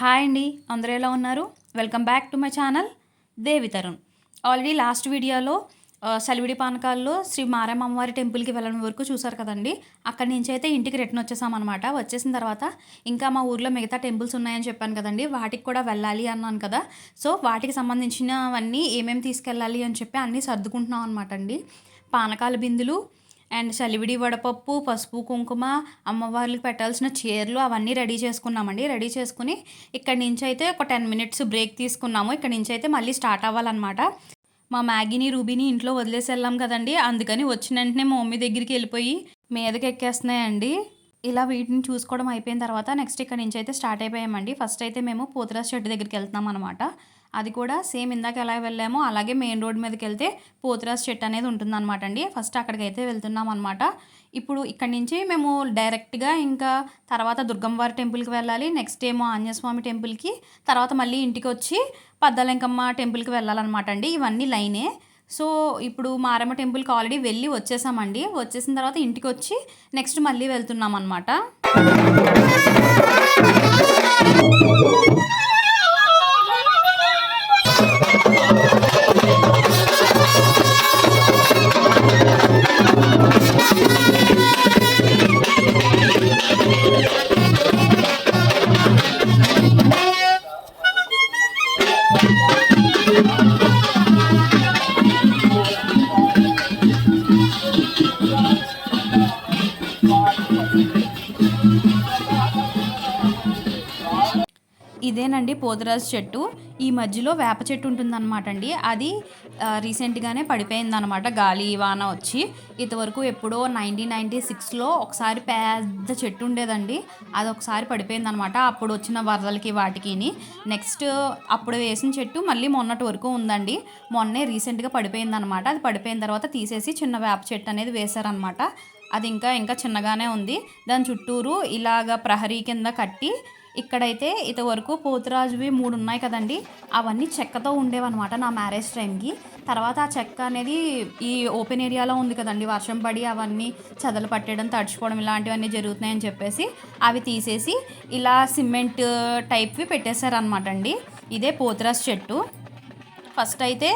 Hi అండి. అందరూ ఎలా ఉన్నారు? Welcome back to my channel Devi Tarun already last వీడియోలో సెలివిడి పానకాల్లో శ్రీ మారమ్మ అమ్మవారి టెంపుల్కి వెళ్ళడం వరకు చూసారు కదండి. అక్కడి నుంచి అయితే ఇంటికి రిటర్న్ వచ్చేసామన్నమాట. వచ్చేసిన తర్వాత ఇంకా మా ఊర్లో మిగతా టెంపుల్స్ ఉన్నాయని చెప్పాను కదండి. వాటికి కూడా వెళ్ళాలి అన్నాను కదా. సో వాటికి సంబంధించినవన్నీ ఏమేమి తీసుకెళ్ళాలి అని చెప్పి అన్నీ సర్దుకుంటున్నాం అనమాట అండి. పానకాల బిందులు అండ్ చలివిడి వడపప్పు పసుపు కుంకుమ అమ్మవార్లకు పెట్టాల్సిన చీరలు అవన్నీ రెడీ చేసుకున్నామండి. రెడీ చేసుకుని ఇక్కడి నుంచి అయితే ఒక టెన్ మినిట్స్ బ్రేక్ తీసుకున్నాము. ఇక్కడి నుంచి అయితే మళ్ళీ స్టార్ట్ అవ్వాలన్నమాట. మా మ్యాగీని రూబీని ఇంట్లో వదిలేసి వెళ్ళాం కదండి. అందుకని వచ్చిన వెంటనే మా మమ్మీ దగ్గరికి వెళ్ళిపోయి మీదకి ఎక్కేస్తున్నాయండి ఇలా వీటిని చూసుకోవడం అయిపోయిన తర్వాత నెక్స్ట్ ఇక్కడ నుంచి అయితే స్టార్ట్ అయిపోయామండి. ఫస్ట్ అయితే మేము పోతురాజ్ చెట్టు దగ్గరికి వెళ్తున్నాం అనమాట అది కూడా సేమ్ ఇందాక ఎలా వెళ్ళామో అలాగే మెయిన్ రోడ్ మీదకి వెళ్తే పోతురాజ్ చెట్టు అనేది ఉంటుందన్నమాట అండి. ఫస్ట్ అక్కడికైతే వెళ్తున్నాం అనమాట ఇప్పుడు ఇక్కడి నుంచి మేము డైరెక్ట్గా ఇంకా తర్వాత దుర్గమ్మవారి టెంపుల్కి వెళ్ళాలి. నెక్స్ట్ ఏమో ఆంజనేయస్వామి టెంపుల్కి. తర్వాత మళ్ళీ ఇంటికి వచ్చి పద్దలంకమ్మ టెంపుల్కి వెళ్ళాలన్నమాట అండి. ఇవన్నీ లైనే. సో ఇప్పుడు మారమ్మ టెంపుల్కి ఆల్రెడీ వెళ్ళి వచ్చేసామండి. వచ్చేసిన తర్వాత ఇంటికి వచ్చి నెక్స్ట్ మళ్ళీ వెళ్తున్నాం అనమాట ఇదేనండి పోదరాజు చెట్టు. ఈ మధ్యలో వేప చెట్టు ఉంటుందన్నమాట అండి అది రీసెంట్గానే పడిపోయిందనమాట గాలి వాన వచ్చి. ఇంతవరకు ఎప్పుడో నైన్టీన్ నైంటీ సిక్స్లో ఒకసారి పెద్ద చెట్టు ఉండేదండి. అది ఒకసారి పడిపోయిందనమాట అప్పుడు వచ్చిన వరదలకి వాటికిని. నెక్స్ట్ అప్పుడు వేసిన చెట్టు మళ్ళీ మొన్నటి వరకు ఉందండి. మొన్నే రీసెంట్గా పడిపోయిందనమాట అది పడిపోయిన తర్వాత తీసేసి చిన్న వేప చెట్టు అనేది వేశారనమాట అది ఇంకా ఇంకా చిన్నగానే ఉంది. దాని చుట్టూరు ఇలాగ ప్రహరీ కింద కట్టి ఇక్కడైతే ఇంతవరకు పోతురాజువి మూడు ఉన్నాయి కదండి. అవన్నీ చెక్కతో ఉండేవన్నమాట నా మ్యారేజ్ టైంకి తర్వాత ఆ చెక్క అనేది ఈ ఓపెన్ ఏరియాలో ఉంది కదండి. వర్షం పడి అవన్నీ చెదలు పట్టడం తడుచుకోవడం ఇలాంటివన్నీ జరుగుతున్నాయని చెప్పేసి అవి తీసేసి ఇలా సిమెంట్ టైప్వి పెట్టేశారనమాట అండి ఇదే పోతురాజు చెట్టు. ఫస్ట్ అయితే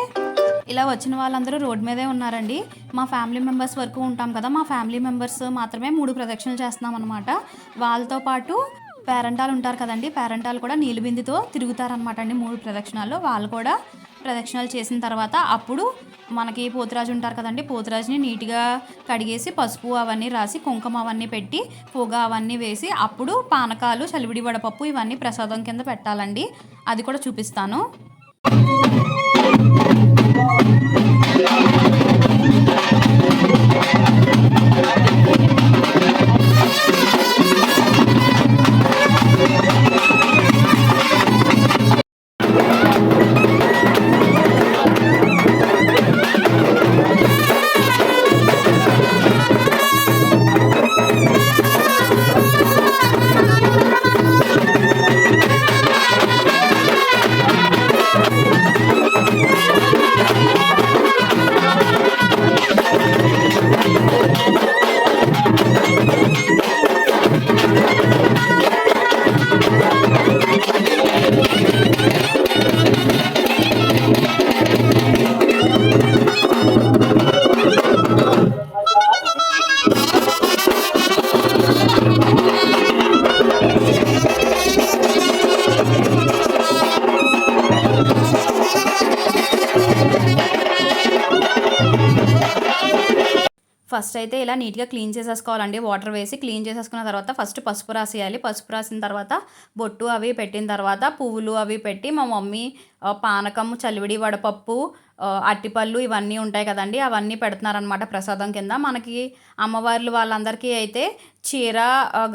ఇలా వచ్చిన వాళ్ళందరూ రోడ్ మీదే ఉన్నారండి. మా ఫ్యామిలీ మెంబర్స్ వరకు ఉంటాం కదా. మా ఫ్యామిలీ మెంబర్స్ మాత్రమే మూడు ప్రదక్షిణలు చేస్తున్నాం అనమాట వాళ్ళతో పాటు పేరెంటాలు ఉంటారు కదండి. పేరెంటాలు కూడా నీళ్ళు తిరుగుతారనమాట అండి మూడు ప్రదక్షిణాల్లో. వాళ్ళు కూడా ప్రదక్షిణాలు చేసిన తర్వాత అప్పుడు మనకి పోతురాజు ఉంటారు కదండి. పోతురాజుని నీట్గా కడిగేసి పసుపు అవన్నీ రాసి కుంకుమ అవన్నీ పెట్టి పొగ అవన్నీ వేసి అప్పుడు పానకాలు చలివిడి వడపప్పు ఇవన్నీ ప్రసాదం కింద పెట్టాలండి. అది కూడా చూపిస్తాను. ఫస్ట్ అయితే ఇలా నీట్గా క్లీన్ చేసేసుకోవాలండి. వాటర్ వేసి క్లీన్ చేసేసుకున్న తర్వాత ఫస్ట్ పసుపు రాసేయాలి. పసుపు రాసిన తర్వాత బొట్టు అవి పెట్టిన తర్వాత పువ్వులు అవి పెట్టి మా మమ్మీ పానకం చలివిడి వడపప్పు అట్టిపళ్ళు ఇవన్నీ ఉంటాయి కదండి. అవన్నీ పెడుతున్నారనమాట ప్రసాదం కింద. మనకి అమ్మవార్లు వాళ్ళందరికీ అయితే చీర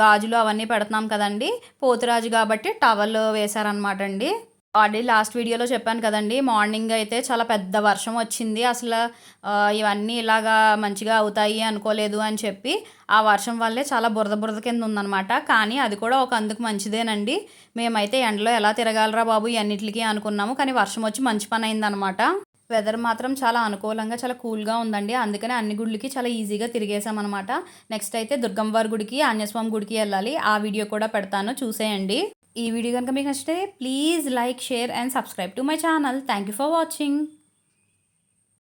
గాజులు అవన్నీ పెడుతున్నాం కదండి. పోతురాజు కాబట్టి టవల్ వేశారనమాట అండి. ఆల్రెడీ లాస్ట్ వీడియోలో చెప్పాను కదండి మార్నింగ్ అయితే చాలా పెద్ద వర్షం వచ్చింది. అసలు ఇవన్నీ ఇలాగా మంచిగా అవుతాయి అనుకోలేదు అని చెప్పి ఆ వర్షం వల్లే చాలా బురద బురద కింద ఉందన్నమాట. కానీ అది కూడా ఒక అందుకు మంచిదేనండి. మేమైతే ఎండలో ఎలా తిరగాలరా బాబు ఇవన్నిటికీ అనుకున్నాము. కానీ వర్షం వచ్చి మంచి పని అయిందనమాట వెదర్ మాత్రం చాలా అనుకూలంగా చాలా కూల్గా ఉందండి. అందుకనే అన్ని గుళ్ళకి చాలా ఈజీగా తిరిగేసామన్నమాట నెక్స్ట్ అయితే దుర్గమ్మవారి గుడికి ఆంజనేయస్వామి గుడికి వెళ్ళాలి. ఆ వీడియో కూడా పెడతాను. చూసేయండి. ఈ వీడియో కనుక మీకు నచ్చితే please like share and subscribe to my channel thank you for watching